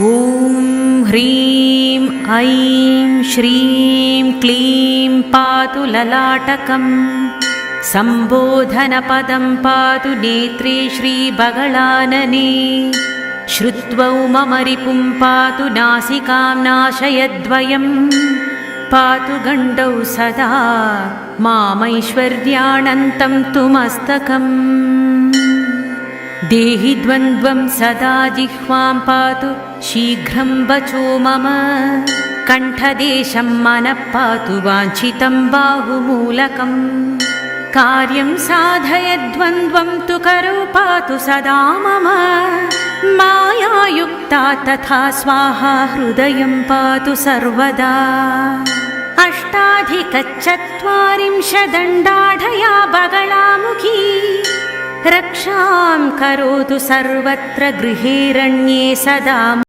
ॐ ह्रीं ऐं श्रीं क्लीं पातु ललाटकम् सम्बोधनपदं पातु नेत्रे श्रीबगलानने श्रुत्वौ मम रिपुं पातु नासिकां नाशयद्वयम् पातु गण्डौ सदा मामैश्वर्याणन्तं तु मस्तकम् देहि द्वन्द्वं सदा जिह्वां पातु शीघ्रं वचो मम कण्ठदेशं मनः पातु वाञ्छितं बाहुमूलकम् कार्यं साधयद्वन्द्वं तु करौ पातु सदा मम मायायुक्ता तथा स्वाहा हृदयं पातु सर्वदा अष्टाधिकचत्वारिंशदण्डाढया बगलामुखी रक्षां करोतु सर्वत्र गृहेरण्ये सदा